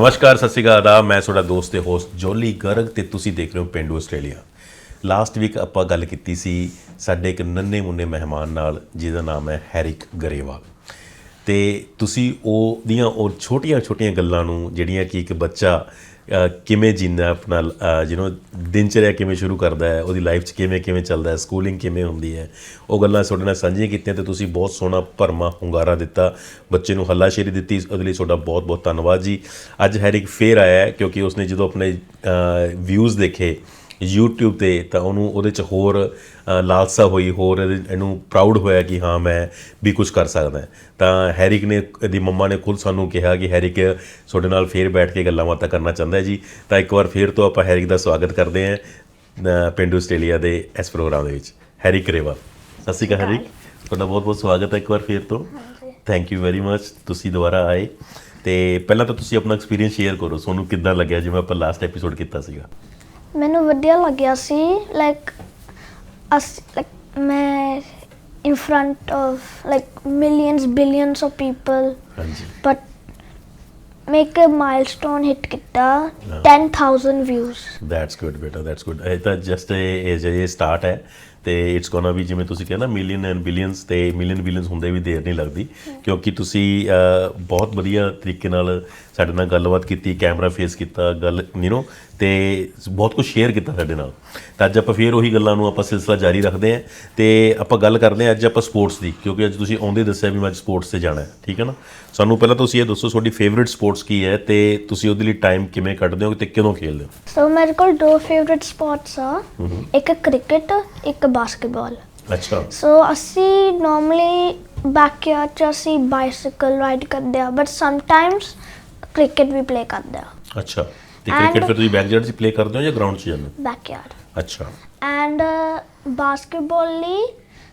ਨਮਸਕਾਰ, ਸਤਿ ਸ਼੍ਰੀ ਅਕਾਲ ਆਦਾਬ ਮੈਂ ਤੁਹਾਡਾ ਦੋਸਤ ਤੇ ਹੋਸਟ ਜੋਲੀ ਗਰਗ ਤੇ ਤੁਸੀਂ ਦੇਖ ਰਹੇ ਹੋ ਪਿੰਡੂ ਆਸਟ੍ਰੇਲੀਆ। ਲਾਸਟ ਵੀਕ ਆਪਾਂ ਗੱਲ ਕੀਤੀ ਸੀ ਸਾਡੇ ਇੱਕ ਨੰਨੇ ਮੁੰਨੇ ਮਹਿਮਾਨ ਨਾਲ, ਜਿਹਦਾ ਨਾਮ ਹੈ ਹੈਰਿਕ ਗਰੇਵਾਲ। ਤੇ ਤੁਸੀਂ ਉਹ ਦੀਆਂ ਉਹ ਛੋਟੀਆਂ-ਛੋਟੀਆਂ ਗੱਲਾਂ ਨੂੰ, ਜਿਹੜੀਆਂ ਕਿ ਇੱਕ ਬੱਚਾ ਕਿਵੇਂ ਜੀਂਦਾ ਹੈ ਆਪਣਾ ਜਿਹਨੂੰ ਦਿਨਚਰਿਆ ਕਿਵੇਂ ਸ਼ੁਰੂ ਕਰਦਾ ਹੈ, ਉਹਦੀ ਲਾਈਫ 'ਚ ਕਿਵੇਂ ਕਿਵੇਂ ਚੱਲਦਾ ਹੈ ਸਕੂਲਿੰਗ ਕਿਵੇਂ ਹੁੰਦੀ ਹੈ, ਉਹ ਗੱਲਾਂ ਤੁਹਾਡੇ ਨਾਲ ਸਾਂਝੀਆਂ ਕੀਤੀਆਂ ਤੇ ਤੁਸੀਂ ਬਹੁਤ ਸੋਹਣਾ ਭਰਮਾ ਹੁੰਗਾਰਾ ਦਿੱਤਾ, ਬੱਚੇ ਨੂੰ ਹੱਲਾਸ਼ੇਰੀ ਦਿੱਤੀ, ਉਹਦੇ ਲਈ ਤੁਹਾਡਾ ਬਹੁਤ ਬਹੁਤ ਧੰਨਵਾਦ ਜੀ। ਅੱਜ ਹੈਰਿਕ ਫੇਰ ਆਇਆ ਕਿਉਂਕਿ ਉਸਨੇ ਜਦੋਂ ਆਪਣੇ ਵਿਊਜ਼ ਦੇਖੇ YouTube ਤੇ ਤਾਂ ਉਹਨੂੰ ਉਹਦੇ ਚ ਹੋਰ ਲਾਲਸਾ ਹੋਈ ਹੋਰ ਇਹਨੂੰ ਪ੍ਰਾਊਡ ਹੋਇਆ ਕਿ ਹਾਂ ਮੈਂ ਵੀ ਕੁਝ ਕਰ ਸਕਦਾ। ਤਾਂ ਹੈਰਿਕ ਨੇ ਦੀ ਮੰਮਾ ਨੇ ਖੁਦ ਸਾਨੂੰ ਕਿਹਾ ਕਿ ਹੈਰਿਕ ਤੁਹਾਡੇ ਨਾਲ ਫੇਰ ਬੈਠ ਕੇ ਗੱਲਾਂ ਬਾਤਾਂ ਕਰਨਾ ਚਾਹੁੰਦਾ ਹੈ ਜੀ। ਤਾਂ ਇੱਕ ਵਾਰ ਫੇਰ ਤੋਂ ਆਪਾਂ ਹੈਰਿਕ ਦਾ ਸਵਾਗਤ ਕਰਦੇ ਹਾਂ ਪਿੰਡੂ ਆਸਟ੍ਰੇਲੀਆ ਦੇ ਇਸ ਪ੍ਰੋਗਰਾਮ ਦੇ ਵਿੱਚ। ਹੈਰਿਕ ਕਰੇਵਾਲ ਸਤਿ ਸ਼੍ਰੀ ਅਕਾਲ ਹੈਰਿਕ। ਤੁਹਾਡਾ ਬਹੁਤ ਬਹੁਤ ਸਵਾਗਤ ਹੈ ਇੱਕ ਵਾਰ ਫੇਰ ਤੋਂ। ਥੈਂਕ ਯੂ ਵੈਰੀ ਮਚ ਤੁਸੀਂ ਦੁਬਾਰਾ ਆਏ। ਤੇ ਪਹਿਲਾਂ ਤਾਂ ਤੁਸੀਂ ਆਪਣਾ ਐਕਸਪੀਰੀਅੰਸ ਸ਼ੇਅਰ ਕਰੋ। ਤੁਹਾਨੂੰ ਕਿੱਦਾਂ ਲੱਗਿਆ? ਜਿਵੇਂ ਆਪਾਂ ਲਾਸਟ ਐਪੀਸੋਡ ਕੀਤਾ ਸੀਗਾ। ਮੈਨੂੰ ਵਧੀਆ ਲੱਗਿਆ ਸੀ ਲਾਈਕ ਅਸ ਲਾਈਕ ਮੈਂ front of like millions billions of people. ਹਾਂਜੀ। But make a milestone hit ਕੀਤਾ 10000 views. ਦੈਟਸ ਗੁੱਡ ਬੇਟਾ ਦੈਟਸ ਗੁੱਡ ਇਹ ਤਾਂ ਜਸਟ ਇਹ ਜੇ ਸਟਾਰਟ ਹੈ ਤੇ ਇਟਸ ਗੋਣਾ ਵੀ ਜਿਵੇਂ ਤੁਸੀਂ ਕਹਿੰਦਾ ਮਿਲੀਅਨ ਐਂਡ ਬਿਲੀਅਨਸ ਤੇ ਮਿਲੀਅਨ ਬਿਲੀਅਨਸ ਹੁੰਦੇ ਵੀ ਦੇਰ ਨਹੀਂ ਲੱਗਦੀ। ਕਿਉਂਕਿ ਤੁਸੀਂ ਬਹੁਤ ਵਧੀਆ ਤਰੀਕੇ ਨਾਲ ਸਾਡੇ ਨਾਲ ਗੱਲਬਾਤ ਕੀਤੀ ਕੈਮਰਾ ਫੇਸ ਕੀਤਾ ਗੱਲ ਯੂ نو ਤੇ ਬਹੁਤ ਕੁਝ ਸ਼ੇਅਰ ਕੀਤਾ ਸਾਡੇ ਨਾਲ। ਤਾਂ ਅੱਜ ਆਪਾਂ ਫੇਰ ਉਹੀ ਗੱਲਾਂ ਨੂੰ ਆਪਾਂ ਸਿਲਸਿਲਾ ਜਾਰੀ ਰੱਖਦੇ ਹਾਂ ਤੇ ਆਪਾਂ ਗੱਲ ਕਰਦੇ ਹਾਂ ਅੱਜ ਆਪਾਂ ਸਪੋਰਟਸ ਦੀ ਕਿਉਂਕਿ ਅੱਜ ਤੁਸੀਂ ਆਉਂਦੇ ਦੱਸਿਆ ਵੀ ਮੈਂ ਅੱਜ ਸਪੋਰਟਸ ਤੇ ਜਾਣਾ ਹੈ ਠੀਕ ਹੈ ਨਾ? ਸਾਨੂੰ ਪਹਿਲਾਂ ਤੁਸੀਂ ਇਹ ਦੱਸੋ ਤੁਹਾਡੀ ਫੇਵਰਿਟ ਸਪੋਰਟਸ ਕੀ ਹੈ ਤੇ ਤੁਸੀਂ ਉਹਦੇ ਲਈ ਟਾਈਮ ਕਿਵੇਂ ਕੱਢਦੇ ਹੋ ਤੇ ਕਦੋਂ ਖੇਡਦੇ ਹੋ? ਸੋ ਮੇਰੇ ਕੋਲ ਦੋ ਫੇਵਰਿਟ ਸਪੋਰਟਸ ਆ ਇੱਕ ਕ੍ਰਿਕਟ ਇੱਕ ਬਾਸਕਟਬਾਲ ਅੱਛਾ। ਸੋ ਅਸੀਂ ਨਾਰਮਲੀ ਬੈਕਯਾਰਡ ਚ ਅਸੀਂ ਬਾਈਸਾਈਕਲ ਰਾਈਡ ਕਰਦੇ ਆ ਬਟ ਸਮਟਾਈਮਸ ਕ੍ਰਿਕਟ ਵੀ ਪਲੇ ਕਰਦੇ ਆ ਅੱਛਾ। ਤੇ And- ਕ੍ਰਿਕਟ ਫਿਰ ਤੁਸੀਂ ਬੈਕਯਾਰਡ 'ਚ ਪਲੇ ਕਰਦੇ ਹੋ ਜਾਂ ਗਰਾਊਂਡ 'ਚ ਜਾਂਦੇ ਹੋ? ਬੈਕਯਾਰਡ ਅੱਛਾ। ਐਂਡ ਬਾਸਕਟਬਾਲ ਲਈ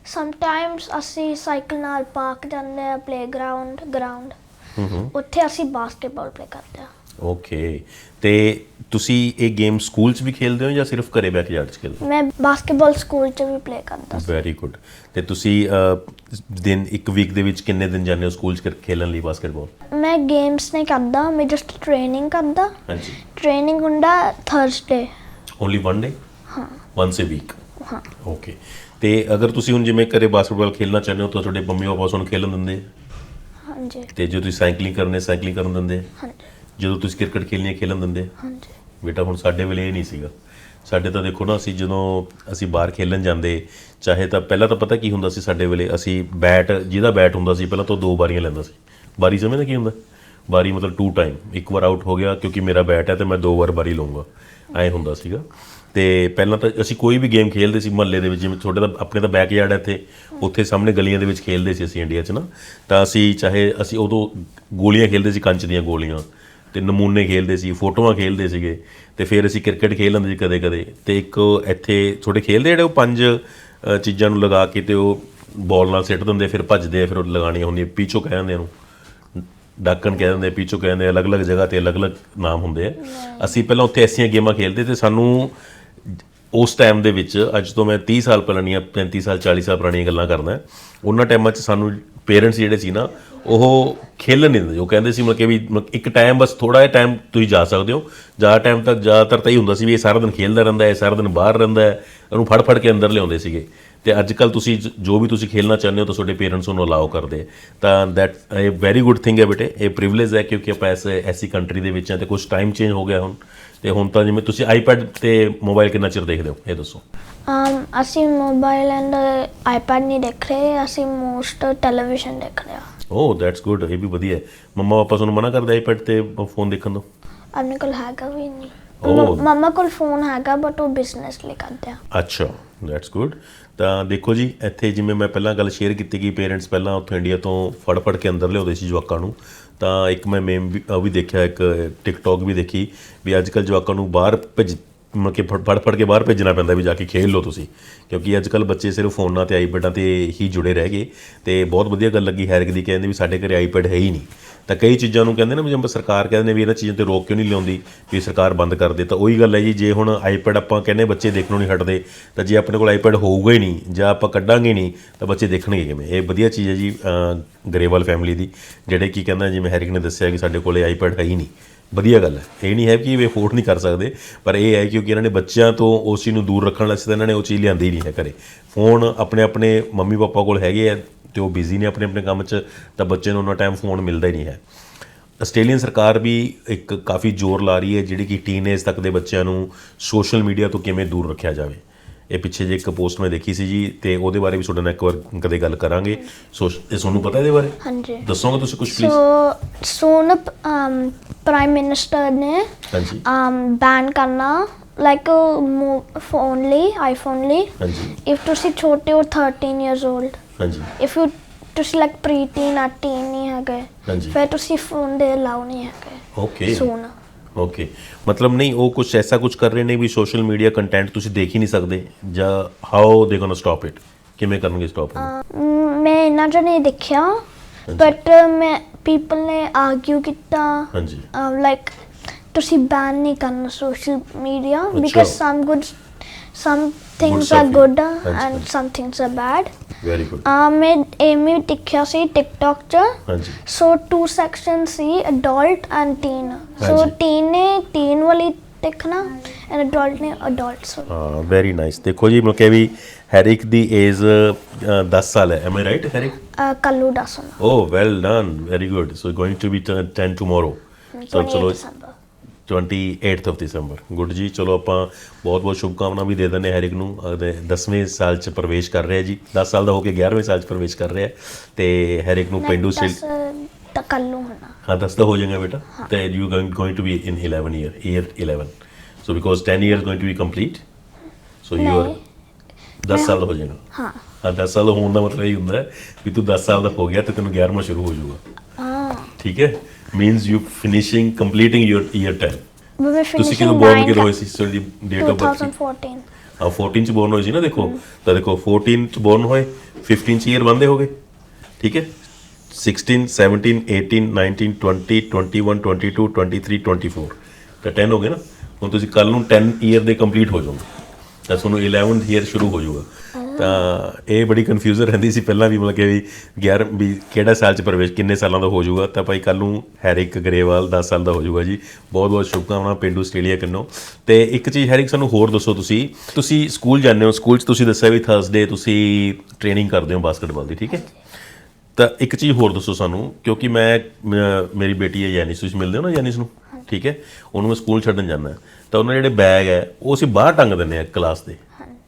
ਸਮਟਾਈਮਸ ਅਸੀਂ ਸਾਈਕਲ ਨਾਲ ਪਾਰਕ ਜਾਂਦੇ ਆ ਪਲੇਗਰਾਉਂਡ ਗਰਾਊਂਡ ਹੂੰ ਹੂੰ। ਉੱਥੇ ਅਸੀਂ ਬਾਸਕਟਬਾਲ ਪਲੇ ਕਰਦੇ ਆ ਓਕੇ ਤੇ ਤੁਸੀਂ ਇਹ ਗੇਮ ਸਕੂਲ 'ਚ ਵੀ ਖੇਡਦੇ ਹੋ ਜਾਂ ਸਿਰਫ ਘਰੇ ਬੈਕਯਾਰਡ 'ਚ ਖੇਡਦੇ ਹੋ? ਮੈਂ ਬਾਸਕਟਬਾਲ ਸਕੂਲ ਚ ਵੀ ਪਲੇ ਕਰਦਾ ਸੀ। ਵੈਰੀ ਗੁੱਡ ਤੇ ਤੁਸੀਂ ਅਹ, ਦਿਨ ਇੱਕ ਵੀਕ ਦੇ ਵਿੱਚ ਕਿੰਨੇ ਦਿਨ ਜਾਂਦੇ ਹੋ ਸਕੂਲ 'ਚ ਖੇਡਣ ਲਈ ਬਾਸਕਟਬਾਲ ਮੈਂ ਗੇਮਸ ਨਹੀਂ ਕਰਦਾ ਮੈਂ ਜਸਟ ਟ੍ਰੇਨਿੰਗ ਕਰਦਾ। ਹਾਂਜੀ। ਟ੍ਰੇਨਿੰਗ ਹੁੰਦਾ ਥਰਸਡੇ ਓਨਲੀ ਵਨ ਡੇ ਹਾਂ। ਵਾਂਸ ਅ ਵੀਕ ਹਾਂ। ਓਕੇ ਤੇ ਅਗਰ ਤੁਸੀਂ ਹੁਣ ਜਿਵੇਂ ਘਰੇ ਬਾਸਕਟਬਾਲ ਖੇਡਣਾ ਚਾਹੁੰਦੇ ਹੋ ਤਾਂ ਤੁਹਾਡੇ ਮੰਮੀ ਪਾਪਾ ਤੁਹਾਨੂੰ ਖੇਡਣ ਦਿੰਦੇ ਆ? ਹਾਂਜੀ। ਤੇ ਜੇ ਤੁਸੀਂ ਸਾਈਕਲਿੰਗ ਕਰਨੇ ਸਾਈਕਲਿੰਗ ਕਰਨ ਦਿੰਦੇ ਆ? ਹਾਂਜੀ। ਜਦੋਂ ਤੁਸੀਂ ਕ੍ਰਿਕਟ ਖੇਲਣੀ ਖੇਲਣ ਦਿੰਦੇ? ਹਾਂਜੀ। ਬੇਟਾ ਹੁਣ ਸਾਡੇ ਵੇਲੇ ਇਹ ਨਹੀਂ ਸੀਗਾ। ਸਾਡੇ ਤਾਂ ਦੇਖੋ ਨਾ ਅਸੀਂ ਜਦੋਂ ਅਸੀਂ ਬਾਹਰ ਖੇਲਣ ਜਾਂਦੇ ਚਾਹੇ ਤਾਂ ਪਹਿਲਾਂ ਤਾਂ ਪਤਾ ਕੀ ਹੁੰਦਾ ਸੀ ਸਾਡੇ ਵੇਲੇ ਅਸੀਂ ਬੈਟ ਜਿਹਦਾ ਬੈਟ ਹੁੰਦਾ ਸੀ ਪਹਿਲਾਂ ਤੋਂ ਦੋ ਵਾਰੀਆਂ ਲੈਂਦਾ ਸੀ। ਬਾਰੀ ਸਮਝਦਾ ਕੀ ਹੁੰਦਾ? ਬਾਰੀ ਮਤਲਬ ਟੂ ਟਾਈਮ ਇੱਕ ਵਾਰ ਆਊਟ ਹੋ ਗਿਆ ਕਿਉਂਕਿ ਮੇਰਾ ਬੈਟ ਹੈ ਤੇ ਮੈਂ ਦੋ ਵਾਰ ਬਾਰੀ ਲਵਾਂਗਾ ਐਂ ਹੁੰਦਾ ਸੀਗਾ। ਤੇ ਪਹਿਲਾਂ ਤਾਂ ਅਸੀਂ ਕੋਈ ਵੀ ਗੇਮ ਖੇਲਦੇ ਸੀ ਮਹੱਲੇ ਦੇ ਵਿੱਚ ਜਿਵੇਂ ਤੁਹਾਡੇ ਤਾਂ ਆਪਣੇ ਤਾਂ ਬੈਕਯਾਰਡ ਹੈ ਇੱਥੇ ਉੱਥੇ ਸਾਹਮਣੇ ਗਲੀਆਂ ਦੇ ਵਿੱਚ ਖੇਲਦੇ ਸੀ ਅਸੀਂ ਇੰਡੀਆ 'ਚ ਨਾ। ਤਾਂ ਅਸੀਂ ਚਾਹੇ ਅਸੀਂ ਉਦੋਂ ਗੋਲੀਆਂ ਖੇਲਦੇ ਸੀ ਕੰਚ ਦੀਆਂ ਗੋਲੀਆਂ। ਤੇ ਨਮੂਨੇ ਖੇਲਦੇ ਸੀ ਫੋਟੋਆਂ ਖੇਲਦੇ ਸੀਗੇ ਤੇ ਫਿਰ ਅਸੀਂ ਕ੍ਰਿਕਟ ਖੇਲ ਲੈਂਦੇ ਸੀ ਕਦੇ ਕਦੇ ਤੇ ਇੱਕ ਇੱਥੇ ਛੋਟੇ ਖੇਲਦੇ ਜਿਹੜੇ ਉਹ ਪੰਜ ਚੀਜ਼ਾਂ ਨੂੰ ਲਗਾ ਕੇ ਤੇ ਉਹ ਬਾਲ ਨਾਲ ਸਿੱਟ ਦਿੰਦੇ ਫਿਰ ਭੱਜਦੇ ਆ ਫਿਰ ਉਹ ਲਗਾਣੀਆਂ ਹੁੰਦੀਆਂ ਪੀਚੋ ਕਹਿ ਦਿੰਦੇ ਉਹਨੂੰ ਡਾਕਣ ਕਹਿ ਦਿੰਦੇ ਪੀਚੋ ਕਹਿੰਦੇ ਆ, ਅਲੱਗ-ਅਲੱਗ ਜਗ੍ਹਾ ਤੇ ਅਲੱਗ-ਅਲੱਗ ਨਾਮ ਹੁੰਦੇ ਆ। ਅਸੀਂ ਪਹਿਲਾਂ ਉੱਥੇ ਐਸੀਆਂ ਗੇਮਾਂ ਖੇਲਦੇ ਤੇ ਸਾਨੂੰ ਉਸ ਟਾਈਮ ਦੇ ਵਿੱਚ ਅੱਜ ਤੋਂ ਮੈਂ 30 ਸਾਲ ਪੁਰਾਣੀਆਂ 35 ਸਾਲ 40 ਸਾਲ ਪੁਰਾਣੀਆਂ ਗੱਲਾਂ ਕਰਦਾ ਉਹਨਾਂ ਟਾਈਮਾਂ 'ਚ ਸਾਨੂੰ ਪੇਰੈਂਟਸ ਜਿਹੜੇ ਸੀ ਨਾ, ਉਹ ਖੇਲਣ ਨਹੀਂ ਦਿੰਦੇ। ਉਹ ਕਹਿੰਦੇ ਸੀ, ਮਤਲਬ ਕਿ ਵੀ, ਮਤਲਬ ਇੱਕ ਟਾਈਮ ਬਸ ਥੋੜਾ ਜਿਹਾ ਟਾਈਮ ਤੁਸੀਂ ਜਾ ਸਕਦੇ ਹੋ। ਜ਼ਿਆਦਾ ਟਾਈਮ ਤੱਕ ਜ਼ਿਆਦਾਤਰ ਤਾਂ ਹੀ ਹੁੰਦਾ ਸੀ ਵੀ ਇਹ ਸਾਰਾ ਦਿਨ ਖੇਲਦਾ ਰਹਿੰਦਾ ਹੈ ਸਾਰਾ ਦਿਨ ਬਾਹਰ ਰਹਿੰਦਾ ਹੈ, ਉਹਨੂੰ ਫੜ ਫੜ ਕੇ ਅੰਦਰ ਲਿਆਉਂਦੇ ਸੀਗੇ। ਤੇ ਅੱਜ ਕੱਲ ਤੁਸੀਂ ਜੋ ਵੀ ਤੁਸੀਂ ਖੇਲਣਾ ਚਾਹੁੰਦੇ ਹੋ ਤਾਂ ਤੁਹਾਡੇ ਪੇਰੈਂਟਸ ਉਹਨੂੰ ਅਲਾਉ ਕਰਦੇ ਆ। ਤਾਂ ਦੈਟ ਇਹ ਵੈਰੀ ਗੁੱਡ ਥਿੰਗ ਹੈ ਬੇਟੇ, ਇਹ ਪ੍ਰਿਵਿਲੇਜ ਹੈ ਕਿਉਂਕਿ ਆਪਾਂ ਐਸੇ ਐਸੀ ਕੰਟਰੀ ਦੇ ਵਿੱਚ ਹਾਂ ਤੇ ਕੁਝ ਟਾਈਮ ਚੇਂਜ ਹੋ ਗਿਆ ਹੁਣ। ਤੇ ਹੁਣ ਤਾਂ ਜਿਵੇਂ ਤੁਸੀਂ ਆਈਪੈਡ ਤੇ ਮੋਬਾਈਲ ਕਿੰਨਾ ਚਿਰ ਦੇਖਦੇ ਹੋ? ਇਹ ਦੱਸੋ। um, ਅਸੀਂ ਮੋਬਾਈਲ ਐਂਡ ਆਈਪੈਡ ਨਹੀਂ ਦੇਖ ਰਹੇ ਅਸੀਂ ਮੋਸਟ ਟੈਲੀਵਿਜ਼ਨ ਦੇਖ ਰਹੇ ਆ ਓ ਦੈਟਸ ਗੁੱਡ ਇਹ ਵੀ ਵਧੀਆ। ਹੈ ਮੰਮਾ ਪਾਪਾ ਤੁਹਾਨੂੰ ਮਨਾ ਕਰਦੇ ਆਈਪੈਡ ਤੇ ਫੋਨ ਦੇਖਣ ਤੋਂ ਆਪਣੇ ਕੋਲ ਹੈਗਾ ਵੀ ਨਹੀਂ. ਮ- ਮੰਮਾ ਕੋਲ ਫੋਨ ਹੈਗਾ ਬਟ ਉਹ ਬਿਜ਼ਨਸ ਲਈ ਕਰਦੇ ਆ। ਅੱਛਾ ਦੈਟਸ ਗੁੱਡ ਤਾਂ ਦੇਖੋ ਜੀ ਇੱਥੇ ਜਿਵੇਂ ਮੈਂ ਪਹਿਲਾਂ ਗੱਲ ਸ਼ੇਅਰ ਕੀਤੀ ਕਿ ਪੇਰੈਂਟਸ ਪਹਿਲਾਂ ਉੱਥੋਂ ਇੰਡੀਆ ਤੋਂ ਫੜ ਫੜ ਕੇ ਅੰਦਰ ਲਿਆਉਂਦੇ ਸੀ ਜਵਾਕਾਂ ਨੂੰ। ਤਾਂ ਇੱਕ ਮੈਂ ਮੇਮ ਵੀ, ਉਹ ਵੀ ਦੇਖਿਆ, ਇੱਕ ਟਿਕਟੌਕ ਵੀ ਦੇਖੀ ਵੀ ਅੱਜ ਕੱਲ ਜਵਾਕਾਂ ਨੂੰ ਬਾਹਰ ਭੇਜ, ਮਤਲਬ ਕਿ ਫੜ ਫੜ- ਕੇ ਬਾਹਰ ਭੇਜਣਾ ਪੈਂਦਾ ਵੀ ਜਾ ਕੇ ਖੇਡ ਲਓ ਤੁਸੀਂ। ਕਿਉਂਕਿ ਅੱਜ ਕੱਲ ਬੱਚੇ ਸਿਰਫ ਫੋਨਾਂ ਤੇ ਆਈਪੈਡਾਂ ਤੇ ਹੀ ਜੁੜੇ ਰਹਿ ਗਏ ਤੇ ਬਹੁਤ ਵਧੀਆ ਗੱਲ ਲੱਗੀ, ਹੈਰਿਕ ਦੀ ਕਹਿੰਦੇ ਵੀ ਸਾਡੇ ਘਰੇ ਆਈਪੈਡ ਹੈ ਹੀ ਨਹੀਂ। ਤਾਂ ਕਈ ਚੀਜ਼ਾਂ ਨੂੰ ਕਹਿੰਦੇ ਨੇ ਵੀ ਜਿਵੇਂ ਸਰਕਾਰ ਕਹਿੰਦੇ ਨੇ ਵੀ ਇਹਨਾਂ ਚੀਜ਼ਾਂ ਤੇ ਰੋਕ ਕਿਉਂ ਨਹੀਂ ਲਿਆਉਂਦੀ, ਵੀ ਸਰਕਾਰ ਬੰਦ ਕਰ ਦੇ, ਤਾਂ ਉਹੀ ਗੱਲ ਹੈ ਜੀ, ਜੇ ਹੁਣ ਆਈਪੈਡ ਆਪਾਂ ਕਹਿੰਦੇ ਬੱਚੇ ਦੇਖਣੋਂ ਨਹੀਂ ਹਟਦੇ, ਤਾਂ ਜੇ ਆਪਣੇ ਕੋਲ ਆਈਪੈਡ ਹੋਊਗਾ ਹੀ ਨਹੀਂ, ਜਾਂ ਆਪਾਂ ਕੱਢਾਂਗੇ ਨਹੀਂ, ਤਾਂ ਬੱਚੇ ਦੇਖਣਗੇ ਕਿਵੇਂ? ਇਹ ਵਧੀਆ ਚੀਜ਼ ਹੈ ਜੀ ਗਰੇਵਾਲ ਫੈਮਿਲੀ ਦੀ, ਜਿਹੜੇ ਕੀ ਕਹਿੰਦਾ ਜਿਵੇਂ ਹੈਰਿਕ ਨੇ ਦੱਸਿਆ ਕਿ ਸਾਡੇ ਕੋਲੇ ਆਈਪੈਡ ਹੈ ਹੀ ਨਹੀਂ। ਵਧੀਆ ਗੱਲ ਹੈ। ਇਹ ਨਹੀਂ ਹੈ ਕਿ ਇਹ ਅਫੋਰਡ ਨਹੀਂ ਕਰ ਸਕਦੇ, ਪਰ ਇਹ ਹੈ ਕਿਉਂਕਿ ਇਹਨਾਂ ਨੇ ਬੱਚਿਆਂ ਤੋਂ ਉਸ ਚੀਜ਼ ਨੂੰ ਦੂਰ ਰੱਖਣ ਲਈ ਤਾਂ ਇਹਨਾਂ ਨੇ ਉਹ ਚੀਜ਼ ਲਿਆਂਦੀ ਨਹੀਂ ਹੈ ਘਰੇ। ਫੋਨ ਆਪਣੇ ਆਪਣੇ ਮੰਮੀ ਪਾਪਾ ਕੋਲ ਹੈਗੇ ਆ ਤੇ ਉਹ ਬਿਜ਼ੀ ਨੇ ਆਪਣੇ ਆਪਣੇ ਕੰਮ 'ਚ ਤਾਂ ਬੱਚੇ ਨੂੰ ਉਹਨਾਂ ਟਾਈਮ ਫੋਨ ਮਿਲਦਾ ਹੀ ਨਹੀਂ ਹੈ। ਆਸਟ੍ਰੇਲੀਅਨ ਸਰਕਾਰ ਵੀ ਇੱਕ ਕਾਫੀ ਜ਼ੋਰ ਲਾ ਰਹੀ ਹੈ ਜਿਹੜੀ ਕਿ ਟੀਨੇਜ ਤੱਕ ਦੇ ਬੱਚਿਆਂ ਨੂੰ ਸੋਸ਼ਲ ਮੀਡੀਆ ਤੋਂ ਕਿਵੇਂ ਦੂਰ ਰੱਖਿਆ ਜਾਵੇ। ਇਹ ਪਿੱਛੇ ਜੇ ਇੱਕ ਪੋਸਟ ਮੈਂ ਦੇਖੀ ਸੀ ਜੀ ਤੇ ਉਹਦੇ ਬਾਰੇ ਵੀ ਤੁਹਾਡੇ ਨਾਲ ਇੱਕ ਵਾਰ ਕਦੇ ਗੱਲ ਕਰਾਂਗੇ। ਸੋ ਇਹ ਤੁਹਾਨੂੰ ਪਤਾ ਇਹਦੇ ਬਾਰੇ? ਹਾਂਜੀ। ਦੱਸੋਗੇ ਤੁਸੀਂ ਕੁਝ please so soon prime minister ਨੇ ਹਾਂਜੀ। um ban ਕਰਨਾ ਲਾਈਕ ਫੋਨ ਲਈ ਆਈਫੋਨ ਲਈ। ਹਾਂਜੀ। If ਤੁਸੀਂ ਛੋਟੇ ਹੋ 13 years old ਹਾਂਜੀ। If you ਤੁਸੀਂ ਲਾਈਕ ਪ੍ਰੀਟੀਨ ਆ teen ਨਹੀਂ ਹੈਗੇ ਹਾਂਜੀ ਫਿਰ ਤੁਸੀਂ ਫੋਨ ਦੇ ਅਲਾਉ ਨਹੀਂ ਹੈਗੇ ਓਕੇ ਸੋਨ ਓਕੇ ਮਤਲਬ ਨਹੀਂ ਉਹ ਕੁਝ ਐਸਾ ਕੁਝ ਕਰ ਰਹੇ ਨੇ ਵੀ ਸੋਸ਼ਲ ਮੀਡੀਆ ਕੰਟੈਂਟ ਤੁਸੀਂ ਦੇਖ ਹੀ ਨਹੀਂ ਸਕਦੇ ਜਾਂ ਹਾਊ ਦੇ ਗੋਣਾ ਸਟਾਪ ਇਟ ਕਿਵੇਂ ਕਰਨਗੇ ਸਟਾਪ ਮੈਂ ਇਹਨਾਂ ਚ ਨਹੀਂ ਦੇਖਿਆ ਬਟ ਮੈਂ ਪੀਪਲ ਨੇ ਆਰਗੂ ਕੀਤਾ ਹਾਂਜੀ ਲਾਈਕ ਤੁਸੀਂ ਬੈਨ ਨਹੀਂ ਕਰਨਾ social media. Because some good some things are. Good and. Some things are bad very good ਮੈਂ ਇਹ ਵੀ ਦੇਖਿਆ ਸੀ ਟਿਕਟੌਕ ਚ। ਹਾਂਜੀ। ਸੋ ਟੂ ਸੈਕਸ਼ਨ ਸੀ ਅਡਲਟ ਐਂਡ ਟੀਨ ਸੋ ਹਾਂਜੀ। ਟੀਨ ਨੇ ਟੀਨ ਵਾਲੀ ਦੇਖਣਾ ਐਂਡ ਅਡਲਟ ਨੇ ਅਡਲਟਸ ਹਾਂ ਵੈਰੀ ਨਾਈਸ ਦੇਖੋ ਜੀ ਮਤਲਬ ਕਿ ਵੀ ਹੈਰਿਕ ਦੀ ਏਜ 10 ਸਾਲ ਹੈ। ਐਮ ਆਈ ਰਾਈਟ ਹੈਰਿਕ? ਕੱਲੂ ਡਸਨ ਓ well done very good so going to be 10 tomorrow so ਚਲੋ 28th ਆਫ ਦਸੰਬਰ ਗੁੱਡ ਜੀ ਚਲੋ ਆਪਾਂ ਬਹੁਤ ਬਹੁਤ ਸ਼ੁਭਕਾਮਨਾ ਵੀ ਦੇ ਦਿੰਦੇ ਹੈਰਿਕ ਨੂੰ। ਉਹਦੇ 10ਵੇਂ ਸਾਲ ਚ ਪ੍ਰਵੇਸ਼ ਕਰ ਰਿਹਾ ਜੀ। 10 ਸਾਲ ਦਾ ਹੋ ਕੇ 11ਵੇਂ ਸਾਲ ਚ ਪ੍ਰਵੇਸ਼ ਕਰ ਰਿਹਾ। ਤੇ ਹੈਰਿਕ ਨੂੰ ਪਿੰਡੂ ਸਿਲ ਤਾਂ ਕੱਲੂ ਹੋਣਾ। ਹਾਂ 10 ਦਾ ਹੋ ਜਾਏਗਾ ਬੇਟਾ। ਤੇ you going going to be in 11 year year 11 so because 10 years going to be complete so you are 10 ਸਾਲ ਹੋ ਜਾਏਗਾ। ਹਾਂ। ਹਾਂ 10 ਸਾਲ ਹੋਣ ਦਾ ਮਤਲਬ ਇਹ ਹੁੰਦਾ ਹੈ ਵੀ ਤੂੰ 10 ਸਾਲ ਦਾ ਹੋ ਗਿਆ ਤੇ ਤੈਨੂੰ 11ਵਾਂ ਸ਼ੁਰੂ ਹੋ ਜਾਊਗਾ। ਹਾਂ ਠੀਕ ਹੈ? Means you finishing completing your year 10 ਮੈਂ ਤੁਸੀਂ ਕਿਦੋਂ ਬੋਰਨ ਕਿਦੋਂ ਹੋਏ ਸੀ? ਤੁਹਾਡੀ ਡੇਟ ਆਫ ਬਰਥ 2014 ਆ 14 ਚ ਬੋਰਨ ਹੋਏ ਸੀ ਨਾ ਦੇਖੋ। ਤਾਂ ਦੇਖੋ 14 ਚ ਬੋਰਨ ਹੋਏ 15 ਚ ਈਅਰ ਬੰਦੇ ਹੋ ਗਏ। ਠੀਕ ਹੈ? 16 17 18 19 20 21 22 23 24 ਤਾਂ 10 ਹੋ ਗਏ ਨਾ। ਹੁਣ ਤੁਸੀਂ ਕੱਲ ਨੂੰ 10 ਈਅਰ ਦੇ ਕੰਪਲੀਟ ਹੋ ਜਾਓਗੇ। ਤਾਂ ਤੁਹਾਨੂੰ 11th ਈਅਰ ਸ਼ੁਰੂ ਹੋ ਜਾਊਗਾ। ਤਾਂ ਇਹ ਬੜੀ ਕਨਫਿਊਜ਼ਨ ਰਹਿੰਦੀ ਸੀ ਪਹਿਲਾਂ ਵੀ ਮਤਲਬ ਕਿ ਵੀ 11 ਵੀ ਕਿਹੜਾ ਸਾਲ ਚ ਪ੍ਰਵੇਸ਼ ਕਿੰਨੇ ਸਾਲਾਂ ਦਾ ਹੋ ਜਾਊਗਾ। ਤਾਂ ਭਾਈ ਕੱਲ ਨੂੰ ਹੈਰਿਕ ਗਰੇਵਾਲ 10 ਸਾਲ ਦਾ ਹੋ ਜਾਊਗਾ ਜੀ। ਬਹੁਤ ਬਹੁਤ ਸ਼ੁਭਕਾਮਨਾ ਪਿੰਡੂ ਆਸਟ੍ਰੇਲੀਆ ਕੰਨੋਂ। ਤੇ ਇੱਕ ਚੀਜ਼ ਹੈਰਿਕ ਸਾਨੂੰ ਹੋਰ ਦੱਸੋ ਤੁਸੀਂ। ਤੁਸੀਂ ਸਕੂਲ ਜਾਂਦੇ ਹੋ ਸਕੂਲ ਚ ਤੁਸੀਂ ਦੱਸਿਆ ਵੀ ਥਰਸਡੇ ਤੁਸੀਂ ਟ੍ਰੇਨਿੰਗ ਕਰਦੇ ਹੋ ਬਾਸਕਟਬਾਲ ਦੀ ਠੀਕ ਹੈ? ਤਾਂ ਇੱਕ ਚੀਜ਼ ਹੋਰ ਦੱਸੋ ਸਾਨੂੰ ਕਿਉਂਕਿ ਮੈਂ ਮੇਰੀ ਬੇਟੀ ਹੈ ਯਾਨਿਸ ਤੁਸੀਂ ਮਿਲਦੇ ਹੋ ਨਾ ਯਾਨਿਸ ਨੂੰ? ਠੀਕ ਹੈ? ਉਹਨੂੰ ਮੈਂ ਸਕੂਲ ਛੱਡਣ ਜਾਂਦਾ। ਤਾਂ ਉਹਨਾਂ ਜਿਹੜੇ ਬੈਗ ਹੈ ਉਹ ਅਸੀਂ ਬਾਹਰ ਟੰਗ ਦਿੰਦੇ ਆ ਕਲਾਸ ਦੇ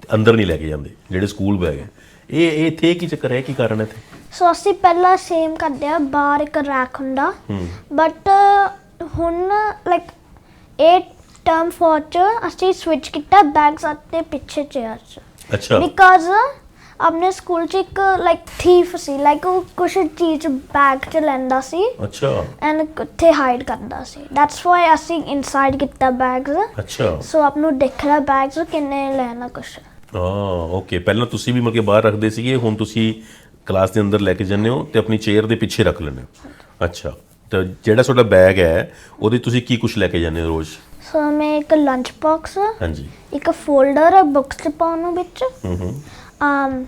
ਅੰਦਰ ਨਹੀਂ ਲੈ ਕੇ ਜਾਂਦੇ ਜਿਹੜੇ ਸਕੂਲ ਬੈਗ ਹੈ ਇਹ ਇਹ ਇੱਥੇ ਕੀ ਚੱਕਰ ਹੈ? ਕੀ ਕਾਰਨ ਹੈ ਇੱਥੇ? ਸੋ ਅਸੀਂ ਪਹਿਲਾਂ ਸੇਮ ਕਰਦੇ ਆ ਬਾਹਰ ਇੱਕ ਰੈਕ ਹੁੰਦਾ। ਬਟ ਹੁਣ ਲਾਈਕ ਇਹ ਟਰਮ ਫੋਰ ਚ ਅਸੀਂ ਸਵਿਚ ਕੀਤਾ ਬੈਗਸ ਅਤੇ ਪਿੱਛੇ ਚੇਅਰ ਚ। ਅੱਛਾ। ਬਿਕਾਜ਼ ਆਪਣੇ ਸਕੂਲ ਚ ਇੱਕ ਲਾਈਕ ਥੀਫ ਸੀ। ਲਾਈਕ ਉਹ ਕੁਛ ਚੀਜ਼ ਬੈਗ ਚ ਲੈਂਦਾ ਸੀ। ਅੱਛਾ। ਐਂਡ ਕਿੱਥੇ ਹਾਈਡ ਕਰਦਾ ਸੀ। ਦੈਟਸ ਵਾਈ ਅਸੀਂ ਇਨਸਾਈਡ ਕੀਤਾ ਬੈਗਸ ਅੱਛਾ। ਸੋ ਆਪ ਨੂੰ ਦੇਖਣਾ ਬੈਗਸ ਕਿੰਨੇ ਲੈਣਾ ਕੁਛ। ਹਾਂ ਓਕੇ ਪਹਿਲਾਂ ਤੁਸੀਂ ਵੀ ਮਤਲਬ ਕਿ ਬਾਹਰ ਰੱਖਦੇ ਸੀਗੇ ਹੁਣ ਤੁਸੀਂ ਕਲਾਸ ਦੇ ਅੰਦਰ ਲੈ ਕੇ ਜਾਂਦੇ ਹੋ ਤੇ ਆਪਣੀ ਚੇਅਰ ਦੇ ਪਿੱਛੇ ਰੱਖ ਲੈਂਦੇ ਹੋ। ਅੱਛਾ ਤਾਂ ਜਿਹੜਾ ਤੁਹਾਡਾ ਬੈਗ ਹੈ ਉਹਦੇ ਤੁਸੀਂ ਕੀ ਕੁਝ ਲੈ ਕੇ ਜਾਂਦੇ ਹੋ ਰੋਜ਼? ਸੋ ਮੈਂ ਇੱਕ ਲੰਚ ਬਾਕਸ ਹਾਂਜੀ। ਇੱਕ ਫੋਲਡਰ ਬੁੱਕਸ ਚ ਪਾਉਣ ਨੂੰ ਵਿੱਚ ਹੂੰ ਹੂੰ।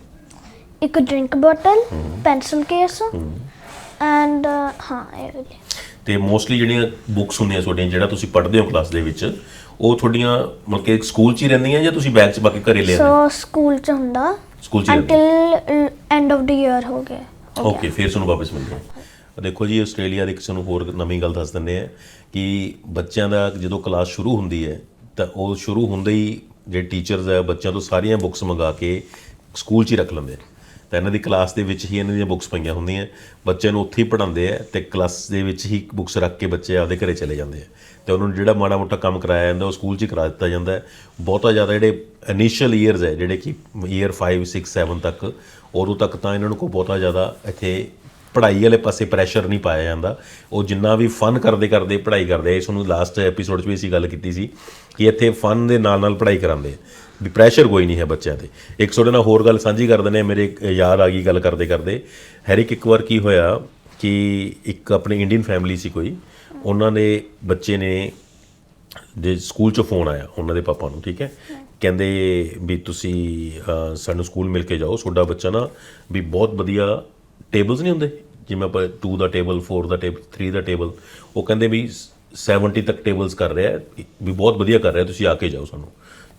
ਇੱਕ drink bottle pencil case and ਹਾਂ ਇਹ ਵਾਲੀ। ਤੇ ਮੋਸਟਲੀ ਜਿਹੜੀਆਂ ਬੁੱਕਸ ਹੁੰਦੀਆਂ ਤੁਹਾਡੀਆਂ ਜਿਹੜਾ ਤੁਸੀਂ ਪੜ੍ਹਦੇ ਹੋ ਕਲਾਸ ਦੇ ਵਿੱਚ ਉਹ ਤੁਹਾਡੀਆਂ ਮਤਲਬ ਕਿ ਸਕੂਲ 'ਚ ਹੀ ਰਹਿੰਦੀਆਂ ਜਾਂ ਤੁਸੀਂ ਬੈਗ 'ਚ ਬਾਕੀ ਘਰੇ ਲੈ ਆਉਂਦੇ ਸੋ ਸਕੂਲ ਚ ਹੁੰਦਾ। ਸਕੂਲ 'ਚ ਹੀ ਰਹਿੰਦੀਆਂ until end of the year ਹੋ ਗਿਆ। ਓਕੇ ਫਿਰ ਤੁਹਾਨੂੰ ਵਾਪਸ ਮਿਲਦੇ ਆ ਦੇਖੋ ਜੀ ਆਸਟ੍ਰੇਲੀਆ ਦੇ ਕਿਸੇ ਨੂੰ ਹੋਰ ਨਵੀਂ ਗੱਲ ਦੱਸ ਦਿੰਦੇ ਆ ਕਿ ਬੱਚਿਆਂ ਦਾ ਜਦੋਂ ਕਲਾਸ ਸ਼ੁਰੂ ਹੁੰਦੀ ਹੈ ਤਾਂ ਉਹ ਸ਼ੁਰੂ ਹੁੰਦੇ ਹੀ ਜਿਹੜੇ ਟੀਚਰਸ ਹੈ ਬੱਚਿਆਂ ਤੋਂ ਸਾਰੀਆਂ ਬੁੱਕਸ ਮੰਗਾ ਕੇ ਸਕੂਲ 'ਚ ਹੀ ਰੱਖ ਲੈਂਦੇ ਆ। ਤਾਂ ਇਹਨਾਂ ਦੀ ਕਲਾਸ ਦੇ ਵਿੱਚ ਹੀ ਇਹਨਾਂ ਦੀਆਂ ਬੁੱਕਸ ਪਈਆਂ ਹੁੰਦੀਆਂ। ਬੱਚਿਆਂ ਨੂੰ ਉੱਥੇ ਹੀ ਪੜ੍ਹਾਉਂਦੇ ਆ ਤੇ ਕਲਾਸ ਦੇ ਵਿੱਚ ਹੀ ਬੁੱਕਸ ਰੱਖ ਕੇ ਬੱਚੇ ਆਪਦੇ ਘਰੇ ਚਲੇ ਜਾਂਦੇ ਆ। ਤੇ ਉਹਨਾਂ ਨੂੰ ਜਿਹੜਾ ਮਾੜਾ ਮੋਟਾ ਕੰਮ ਕਰਾਇਆ ਜਾਂਦਾ, ਉਹ ਸਕੂਲ 'ਚ ਹੀ ਕਰਾ ਦਿੱਤਾ ਜਾਂਦਾ। ਹੈ ਬਹੁਤਾ ਜ਼ਿਆਦਾ ਜਿਹੜੇ ਇਨੀਸ਼ੀਅਲ ਈਅਰਸ ਹੈ ਜਿਹੜੇ ਕਿ ਈਅਰ 5 6 7 ਤੱਕ, ਉਦੋਂ ਤੱਕ ਤਾਂ ਇਹਨਾਂ ਨੂੰ ਕੋਈ ਬਹੁਤਾ ਜ਼ਿਆਦਾ ਇੱਥੇ ਪੜ੍ਹਾਈ ਵਾਲੇ ਪਾਸੇ ਪ੍ਰੈਸ਼ਰ ਨਹੀਂ ਪਾਇਆ ਜਾਂਦਾ। ਉਹ ਜਿੰਨਾ ਵੀ ਫਨ ਕਰਦੇ ਕਰਦੇ ਪੜ੍ਹਾਈ ਕਰਦੇ ਆ। ਇਸ ਨੂੰ ਲਾਸਟ ਐਪੀਸੋਡ 'ਚ ਵੀ ਅਸੀਂ ਗੱਲ ਕੀਤੀ ਸੀ ਕਿ ਇੱਥੇ ਫਨ ਦੇ ਨਾਲ ਨਾਲ ਪੜ੍ਹਾਈ ਕਰਾਉਂਦੇ ਆ। ਵੀ ਪ੍ਰੈਸ਼ਰ ਕੋਈ ਨਹੀਂ ਹੈ ਬੱਚਿਆਂ ਤੇ। ਇੱਕ ਤੁਹਾਡੇ ਨਾਲ ਹੋਰ ਗੱਲ ਸਾਂਝੀ ਕਰ ਦਿੰਦੇ ਮੇਰੇ ਇੱਕ ਯਾਦ ਆ ਗਈ ਗੱਲ ਕਰਦੇ ਕਰਦੇ। ਹੈਰਿਕ ਇੱਕ ਵਾਰ ਕੀ ਹੋਇਆ ਕਿ ਇੱਕ ਆਪਣੀ ਇੰਡੀਅਨ ਫੈਮਿਲੀ ਸੀ ਕੋਈ, ਉਹਨਾਂ ਦੇ ਬੱਚੇ ਨੇ ਦੇ ਸਕੂਲ ਚੋਂ ਫੋਨ ਆਇਆ ਉਹਨਾਂ ਦੇ ਪਾਪਾ ਨੂੰ, ਠੀਕ ਹੈ? ਕਹਿੰਦੇ ਵੀ ਤੁਸੀਂ ਸਾਨੂੰ ਸਕੂਲ ਮਿਲ ਕੇ ਜਾਓ, ਤੁਹਾਡਾ ਬੱਚਾ ਨਾ ਵੀ ਬਹੁਤ ਵਧੀਆ ਟੇਬਲਸ ਨਹੀਂ ਹੁੰਦੇ। ਜਿਵੇਂ ਆਪਾਂ 2 ਦਾ ਟੇਬਲ 4 ਦਾ ਟੇਬਲ 3 ਦਾ ਟੇਬਲ ਉਹ ਕਹਿੰਦੇ ਵੀ 70 ਤੱਕ ਟੇਬਲਸ ਕਰ ਰਿਹਾ ਹੈ। ਵੀ ਬਹੁਤ ਵਧੀਆ ਕਰ ਰਿਹਾ, ਤੁਸੀਂ ਆ ਕੇ ਜਾਓ ਸਾਨੂੰ।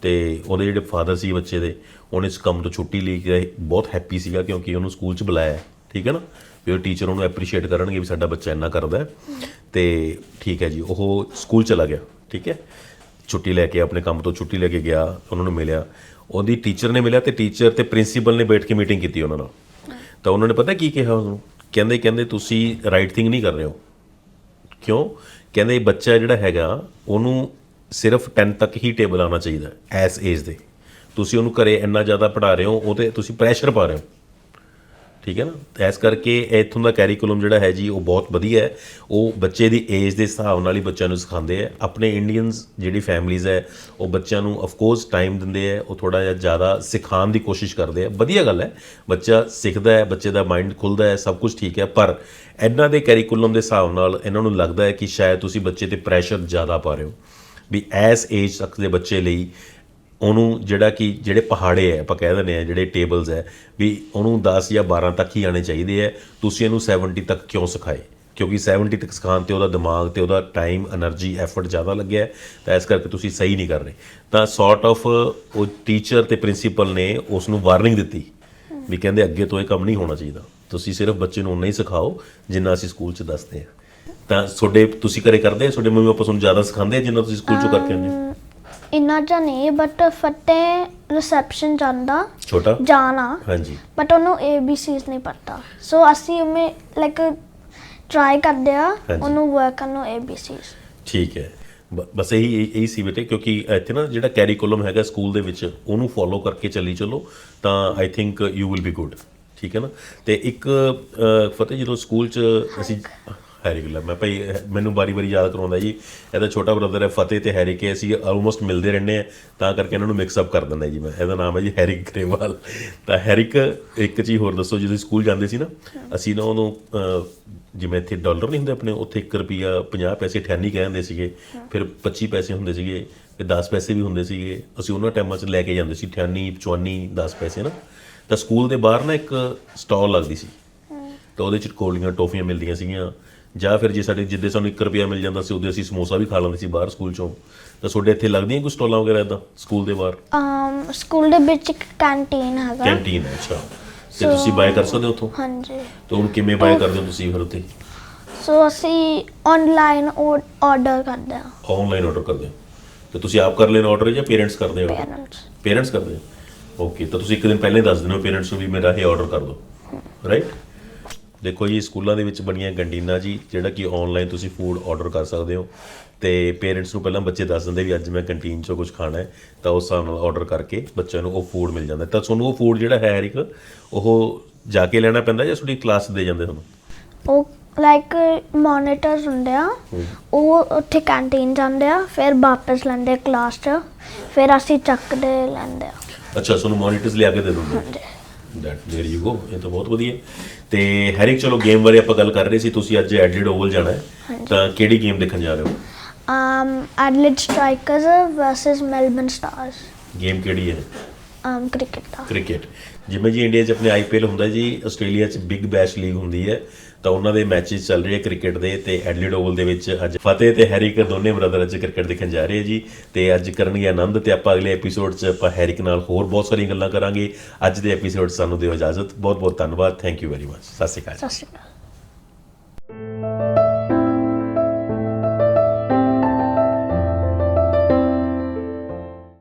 ਤੇ ਉਹਦੇ ਜਿਹੜੇ ਫਾਦਰ ਸੀ ਬੱਚੇ ਦੇ, ਉਹਨੇ ਇਸ ਕੰਮ ਤੋਂ ਛੁੱਟੀ ਲਈ ਕਿ ਬਹੁਤ ਹੈਪੀ ਸੀਗਾ ਕਿਉਂਕਿ ਉਹਨੂੰ ਸਕੂਲ 'ਚ ਬੁਲਾਇਆ ਠੀਕ ਹੈ ਨਾ? ਵੀ ਉਹ ਟੀਚਰ ਉਹਨੂੰ ਐਪਰੀਸ਼ੀਏਟ ਕਰਨਗੇ ਵੀ ਸਾਡਾ ਬੱਚਾ ਇੰਨਾ ਕਰਦਾ ਹੈ। ਤੇ ਠੀਕ ਹੈ ਜੀ, ਉਹ ਸਕੂਲ ਚਲਾ ਗਿਆ, ਠੀਕ ਹੈ? ਛੁੱਟੀ ਲੈ ਕੇ ਆਪਣੇ ਕੰਮ ਤੋਂ ਛੁੱਟੀ ਲੈ ਕੇ ਗਿਆ, ਉਹਨਾਂ ਨੂੰ ਮਿਲਿਆ। ਉਹਦੀ ਟੀਚਰ ਨੇ ਮਿਲਿਆ ਤੇ ਟੀਚਰ ਤੇ ਪ੍ਰਿੰਸੀਪਲ ਨੇ ਬੈਠ ਕੇ ਮੀਟਿੰਗ ਕੀਤੀ ਉਹਨਾਂ ਨਾਲ। ਤਾਂ ਉਹਨਾਂ ਨੇ ਪਤਾ ਕੀ ਕਿਹਾ ਉਹਨੂੰ? ਕਹਿੰਦੇ ਕਹਿੰਦੇ ਤੁਸੀਂ ਰਾਈਟ ਥਿੰਗ ਨਹੀਂ ਕਰ ਰਹੇ ਹੋ। ਕਿਉਂ? ਕਹਿੰਦੇ ਬੱਚਾ ਜਿਹੜਾ ਹੈਗਾ, ਉਹਨੂੰ ਸਿਰਫ 10 ਤੱਕ ਹੀ ਟੇਬਲ ਆਉਣਾ ਚਾਹੀਦਾ ਐਸ ਏਜ ਦੇ। ਤੁਸੀਂ ਉਹਨੂੰ ਘਰੇ ਇੰਨਾ ਜ਼ਿਆਦਾ ਪੜ੍ਹਾ ਰਹੇ ਹੋ, ਉਹ ਤੇ ਤੁਸੀਂ ਪ੍ਰੈਸ਼ਰ ਪਾ ਰਹੇ ਹੋ। ਠੀਕ ਹੈ ਨਾ? ਇਸ ਕਰਕੇ ਇੱਥੋਂ ਦਾ ਕੈਰੀਕੂਲਮ ਜਿਹੜਾ ਹੈ ਜੀ, ਉਹ ਬਹੁਤ ਵਧੀਆ ਹੈ। ਉਹ ਬੱਚੇ ਦੀ ਏਜ ਦੇ ਹਿਸਾਬ ਨਾਲ ਹੀ ਬੱਚਿਆਂ ਨੂੰ ਸਿਖਾਉਂਦੇ ਆ ਆਪਣੇ ਇੰਡੀਅਨਸ ਜਿਹੜੀ ਫੈਮਲੀਜ਼ ਹੈ, ਉਹ ਬੱਚਿਆਂ ਨੂੰ ਆਫ ਕੋਰਸ ਟਾਈਮ ਦਿੰਦੇ ਆ ਉਹ ਥੋੜਾ ਜਿਹਾ ਜ਼ਿਆਦਾ ਸਿਖਾਉਣ ਦੀ ਕੋਸ਼ਿਸ਼ ਕਰਦੇ ਆ ਵਧੀਆ ਗੱਲ ਹੈ। ਬੱਚਾ ਸਿੱਖਦਾ ਹੈ, ਬੱਚੇ ਦਾ ਮਾਈਂਡ ਖੁੱਲਦਾ ਹੈ, ਸਭ ਕੁਝ ਠੀਕ ਹੈ। ਪਰ ਇਹਨਾਂ ਦੇ ਕੈਰੀਕੂਲਮ ਦੇ ਹਿਸਾਬ ਨਾਲ ਇਹਨਾਂ ਨੂੰ ਲੱਗਦਾ ਹੈ ਕਿ ਸ਼ਾਇਦ ਤੁਸੀਂ ਬੱਚੇ ਤੇ ਪ੍ਰੈਸ਼ਰ ਜ਼ਿਆਦਾ ਪਾ ਰਹੇ ਹੋ। ਵੀ ਐਸ ਏਜ ਤੱਕ ਦੇ ਬੱਚੇ ਲਈ ਉਹਨੂੰ ਜਿਹੜਾ ਕਿ ਜਿਹੜੇ ਪਹਾੜੇ ਹੈ ਆਪਾਂ ਕਹਿ ਦਿੰਦੇ ਆ, ਜਿਹੜੇ ਟੇਬਲਸ ਹੈ ਵੀ ਉਹਨੂੰ 10 ਜਾਂ 12 ਤੱਕ ਹੀ ਆਣੇ ਚਾਹੀਦੇ ਆ। ਤੁਸੀਂ ਇਹਨੂੰ 70 ਤੱਕ ਕਿਉਂ ਸਿਖਾਏ? ਕਿਉਂਕਿ 70 ਤੱਕ ਸਿਖਾਉਣ ਤੇ ਉਹਦਾ ਦਿਮਾਗ ਤੇ ਉਹਦਾ ਟਾਈਮ એનર્ਜੀ ਐਫਰਟ ਜ਼ਿਆਦਾ ਲੱਗਿਆ। ਤਾਂ ਇਸ ਕਰਕੇ ਤੁਸੀਂ ਸਹੀ ਨਹੀਂ ਕਰ ਰਹੇ। ਤਾਂ ਸੌਰਟ ਆਫ ਉਹ ਟੀਚਰ ਤੇ ਪ੍ਰਿੰਸੀਪਲ ਨੇ ਉਸ ਨੂੰ ਵਾਰਨਿੰਗ ਦਿੱਤੀ ਵੀ ਕਹਿੰਦੇ ਅੱਗੇ ਤੋਂ ਇਹ ਕੰਮ ਨਹੀਂ ਹੋਣਾ ਚਾਹੀਦਾ। ਤੁਸੀਂ ਸਿਰਫ ਬੱਚੇ ਨੂੰ ਉਨਾ ਹੀ ਸਿਖਾਓ ਜਿੰਨਾ ਅਸੀਂ ਸਕੂਲ 'ਚ ਦੱਸਦੇ ਆ। ਤਾਂ ਤੁਹਾਡੇ, ਤੁਸੀਂ ਘਰੇ ਕਰਦੇ ਆ? ਤੁਹਾਡੇ ਮੰਮੀ ਪਾਪਾ ਤੁਹਾਨੂੰ ਜ਼ਿਆਦਾ ਸਿਖਾਉਂਦੇ ਆ ਜਿੰਨਾ ਤੁਸੀਂ ਸਕੂਲ 'ਚੋਂ ਕਰਕੇ ਆਉਂਦੇ ਹੋ? ਇੰਨਾ ਜਾਂ ਨਹੀਂ ਬਟ ਫਤਿਹ ਰਿਸੈਪਸ਼ਨ ਜਾਂਦਾ ਛੋਟਾ? ਜਾਣਾ। ਹਾਂਜੀ। ਬਟ ਉਹਨੂੰ ABCs ਨਹੀਂ ਪਤਾ। ਸੋ ਅਸੀਂ ਉਹਨੇ ਲਾਈਕ ਟਰਾਈ ਕਰਦੇ ਆ ਹਾਂਜੀ। ਉਹਨੂੰ ਵਰਕ ਕਰਨ ਨੂੰ ABCs ਠੀਕ ਹੈ। ਬ- ਬਸ ਇਹੀ ਇਹੀ- ਇਹੀ ਸੀ ਬੇਟੇ ਕਿਉਂਕਿ ਇੱਥੇ ਨਾ ਜਿਹੜਾ ਕੈਰੀਕੂਲਮ ਹੈਗਾ ਸਕੂਲ ਦੇ ਵਿੱਚ ਉਹਨੂੰ ਫੋਲੋ ਕਰਕੇ ਚੱਲੀ ਚੱਲੋ ਤਾਂ I think you will be good ਠੀਕ ਹੈ ਨਾ? ਤੇ ਇੱਕ ਅ, ਫਤਿਹ ਜਦੋਂ ਸਕੂਲ 'ਚ ਅਸੀਂ ਹੈਰੀ ਮੈਂ ਭਾਈ ਇਹ ਮੈਨੂੰ ਬਾਰੀ-ਬਾਰੀ ਯਾਦ ਕਰਾਉਂਦਾ ਜੀ। ਇਹਦਾ ਛੋਟਾ ਬ੍ਰਦਰ ਹੈ, ਫਤਿਹ ਤੇ ਹੈਰੀ ਕੇ ਅਸੀਂ ਆਲਮੋਸਟ ਮਿਲਦੇ ਰਹਿੰਦੇ ਆ ਤਾਂ ਕਰਕੇ ਇਹਨਾਂ ਨੂੰ ਮਿਕਸ ਅਪ ਕਰ ਦਿੰਦਾ ਜੀ ਮੈਂ। ਇਹਦਾ ਨਾਮ ਹੈ ਜੀ ਹੈਰੀ ਗਰੇਵਾਲ। ਤਾਂ ਹੈਰਿਕ ਇੱਕ ਚੀਜ਼ ਹੋਰ ਦੱਸੋ, ਜਦੋਂ ਸਕੂਲ ਜਾਂਦੇ ਸੀ ਨਾ, ਅਸੀਂ ਨਾ ਉਹਨੂੰ ਜਿਵੇਂ ਇੱਥੇ ਡਾਲਰ ਨਹੀਂ ਹੁੰਦੇ ਆਪਣੇ, ਉੱਥੇ 1 ਰੁਪਿਆ 50 ਪੈਸੇ ਠਿਆਨੀ ਕਹਿੰਦੇ ਸੀਗੇ। ਫਿਰ 25 ਪੈਸੇ ਹੁੰਦੇ ਸੀਗੇ, ਫਿਰ 10 ਪੈਸੇ ਵੀ ਹੁੰਦੇ ਸੀਗੇ। ਅਸੀਂ ਉਹਨਾਂ ਟਾਈਮਾਂ 'ਚ ਲੈ ਕੇ ਜਾਂਦੇ ਸੀ ਠਿਆਨੀ 54 10 ਪੈਸੇ ਨਾ। ਤਾਂ ਸਕੂਲ ਦੇ ਬਾਹਰ ਨਾ ਇੱਕ ਸਟਾਲ ਲੱਗਦੀ ਸੀ। ਤਾਂ ਉਹਦੇ ਚ ਕੋਲੀਆਂ, ਟੋਫੀਆਂ ਮਿਲਦੀਆਂ ਸੀਗੀਆਂ। ਜਾਂ ਫਿਰ ਜੇ ਸਾਡੇ ਜਿੱਦੇ ਸਾਨੂੰ 1 ਰੁਪਿਆ ਮਿਲ ਜਾਂਦਾ ਸੀ ਉਹਦੇ ਅਸੀਂ ਸਮੋਸਾ ਵੀ ਖਾ ਲੈਂਦੇ ਸੀ ਬਾਹਰ ਸਕੂਲ ਚੋਂ। ਤਾਂ ਤੁਹਾਡੇ ਇੱਥੇ ਲੱਗਦੀਆਂ ਕੋਈ ਸਟਾਲਾਂ ਵਗੈਰਾ ਇਦਾਂ ਸਕੂਲ ਦੇ ਬਾਹਰ? um ਸਕੂਲ ਦੇ ਵਿੱਚ ਇੱਕ ਕੈਂਟੀਨ ਹੈਗਾ। ਕੈਂਟੀਨ ਹੈ ਅੱਛਾ। ਤੇ ਤੁਸੀਂ ਬਾਏ ਕਰ ਸਕਦੇ ਹੋ ਉੱਥੋਂ? ਹਾਂਜੀ। ਤਾਂ ਹੁਣ ਕਿਵੇਂ ਬਾਏ ਕਰਦੇ ਹੋ ਤੁਸੀਂ ਫਿਰ ਉੱਥੇ? ਸੋ ਅਸੀਂ ਆਨਲਾਈਨ ਆਰਡਰ ਕਰਦੇ ਆ ਆਨਲਾਈਨ ਆਰਡਰ ਕਰਦੇ ਹੋ। ਤੇ ਤੁਸੀਂ ਆਪ ਕਰ ਲੈਣਾ ਆਰਡਰ ਜਾਂ ਪੇਰੈਂਟਸ ਕਰਦੇ ਹੋ? ਪੇਰੈਂਟਸ ਪੇਰੈਂਟਸ ਕਰਦੇ ਹੋ? ਓਕੇ ਤਾਂ ਤੁਸੀਂ ਇੱਕ ਦਿਨ ਪਹਿਲੇ ਦੱਸ ਦਿਓ ਪੇਰੈਂਟਸ ਨੂੰ ਵੀ ਮੇਰਾ ਇਹ ਆਰਡਰ ਕਰ ਦਿਓ। ਰਾਈਟ ਦੇਖੋ ਜੀ ਸਕੂਲਾਂ ਦੇ ਵਿੱਚ ਬਣੀਆਂ ਕੰਟੀਨਾਂ ਜੀ ਜਿਹੜਾ ਕਿ ਆਨਲਾਈਨ ਤੁਸੀਂ ਫੂਡ ਆਰਡਰ ਕਰ ਸਕਦੇ ਹੋ ਤੇ ਪੇਰੈਂਟਸ ਨੂੰ ਪਹਿਲਾਂ ਬੱਚੇ ਦੱਸ ਦਿੰਦੇ ਵੀ ਅੱਜ ਮੈਂ ਕੰਟੀਨ 'ਚੋਂ ਕੁਝ ਖਾਣਾ ਹੈ ਤਾਂ ਉਸ ਹਿਸਾਬ ਨਾਲ ਆਰਡਰ ਕਰਕੇ ਬੱਚਿਆਂ ਨੂੰ ਉਹ ਫੂਡ ਮਿਲ ਜਾਂਦਾ ਹੈ। ਤਾਂ ਤੁਹਾਨੂੰ ਉਹ ਫੂਡ ਜਿਹੜਾ ਹੈ ਹਰ ਇੱਕ ਉਹ ਜਾ ਕੇ ਲੈਣਾ ਪੈਂਦਾ ਜਾਂ ਤੁਹਾਡੀ ਕਲਾਸ ਦੇ ਜਾਂਦੇ ਤੁਹਾਨੂੰ ਉਹ ਲਾਈਕ ਮੋਨੀਟਰਸ ਹੁੰਦੇ ਆ ਉਹ ਉੱਥੇ ਕੈਂਟੀਨ ਜਾਂਦੇ ਆ ਫਿਰ ਵਾਪਸ ਲੈਂਦੇ ਕਲਾਸ 'ਚ ਫਿਰ ਅਸੀਂ ਚੱਕਦੇ ਲੈਂਦੇ ਆ ਅੱਛਾ ਤੁਹਾਨੂੰ ਮੋਨੀਟਰਸ ਲਿਆ ਕੇ ਦੇ ਦਿੰਦੇ ਹਾਂਜੀ ਦੈਟ देयर ਯੂ ਗੋ ਇਹ ਤਾਂ ਬਹੁਤ ਵਧੀਆ ਤੇ ਹੈਰਿਕ ਚਲੋ ਗੇਮ ਬਾਰੇ ਆਪਾਂ ਗੱਲ ਕਰ ਰਹੇ ਸੀ ਤੁਸੀਂ ਅੱਜ ਐਡਿਡ ਓਵਲ ਜਾਣਾ ਹੈ। ਤਾਂ ਕਿਹੜੀ ਗੇਮ ਦੇਖਣ ਜਾ ਰਹੇ ਹੋ? Um Adelaide Strikers versus Melbourne Stars game ਕਿਹੜੀ ਹੈ? Um cricket ਦਾ। ਕ੍ਰਿਕਟ ਜਿਵੇਂ ਜੀ ਇੰਡੀਆ 'ਚ ਆਪਣੇ ਆਈਪੀਐਲ ਹੁੰਦਾ ਜੀ, ਆਸਟ੍ਰੇਲੀਆ 'ਚ ਬਿਗ ਬੈਸ਼ ਲੀਗ ਹੁੰਦੀ ਹੈ, ਤਾਂ ਉਹਨਾਂ ਦੇ ਮੈਚਸ ਚੱਲ ਰਹੇ ਆ ਕ੍ਰਿਕਟ ਦੇ ਤੇ ਐਡਲੇਡ ਓਵਲ ਦੇ ਵਿੱਚ ਅੱਜ ਫਤਿਹ ਤੇ ਹੈਰਿਕ ਦੋਨੇ ਬ੍ਰਦਰ ਅੱਜ ਕ੍ਰਿਕਟ ਦੇਖਣ ਜਾ ਰਹੇ ਆ ਜੀ ਤੇ ਅੱਜ ਕਰਨਗੇ ਆਨੰਦ ਤੇ ਆਪਾਂ ਅਗਲੇ ਐਪੀਸੋਡ 'ਚ ਆਪਾਂ ਹੈਰਿਕ ਨਾਲ ਹੋਰ ਬਹੁਤ ਸਾਰੀਆਂ ਗੱਲਾਂ ਕਰਾਂਗੇ। ਅੱਜ ਦੇ ਐਪੀਸੋਡ ਸਾਨੂੰ ਦਿਓ ਇਜਾਜ਼ਤ। ਬਹੁਤ ਬਹੁਤ ਧੰਨਵਾਦ। ਥੈਂਕ ਯੂ ਵੈਰੀ ਮਚ ਸਤਿ ਸ਼੍ਰੀ ਅਕਾਲ ਸਤਿ ਸ਼੍ਰੀ ਅਕਾਲ।